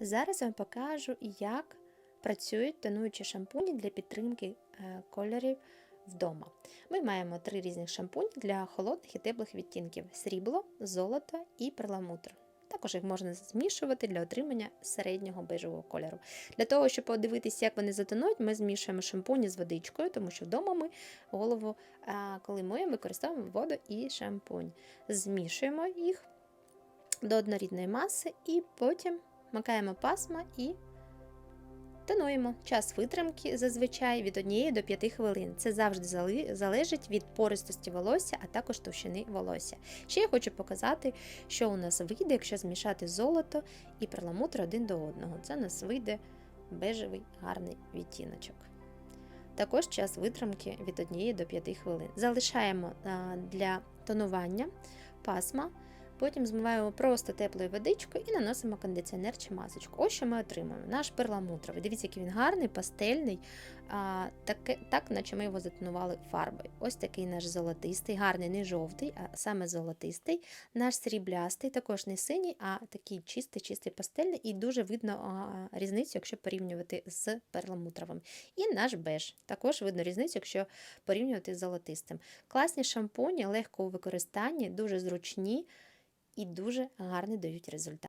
Зараз я вам покажу, як працюють тонуючі шампуні для підтримки е, кольорів вдома. Ми маємо три різних шампуні для холодних і теплих відтінків: срібло, золото і перламутр. Також їх можна змішувати для отримання середнього бежевого кольору. Для того, щоб подивитися, як вони затонують, ми змішуємо шампуні з водичкою, тому що вдома ми голову, а, коли миємо, використовуємо воду і шампунь. Змішуємо їх до однорідної маси і потім макаємо пасма і тонуємо. Час витримки зазвичай від 1 до 5 хвилин. Це завжди залежить від пористості волосся, а також товщини волосся. Ще я хочу показати, що у нас вийде, якщо змішати золото і перламутр один до одного. Це у нас вийде бежевий гарний відтіночок. Також час витримки від 1 до 5 хвилин. Залишаємо для тонування пасма, потім змиваємо просто теплою водичкою і наносимо кондиціонер чи масочку. Ось що ми отримаємо. Наш перламутровий. Дивіться, який він гарний, пастельний, а, таке, так, наче ми його затонували фарбою. Ось такий наш золотистий, гарний, не жовтий, а саме золотистий. Наш сріблястий, також не синій, а такий чистий, чистий пастельний, і дуже видно а, різницю, якщо порівнювати з перламутровим. І наш беж. Також видно різницю, якщо порівнювати з золотистим. Класні шампуні, легко у використанні, дуже зручні і дуже гарний дають результат.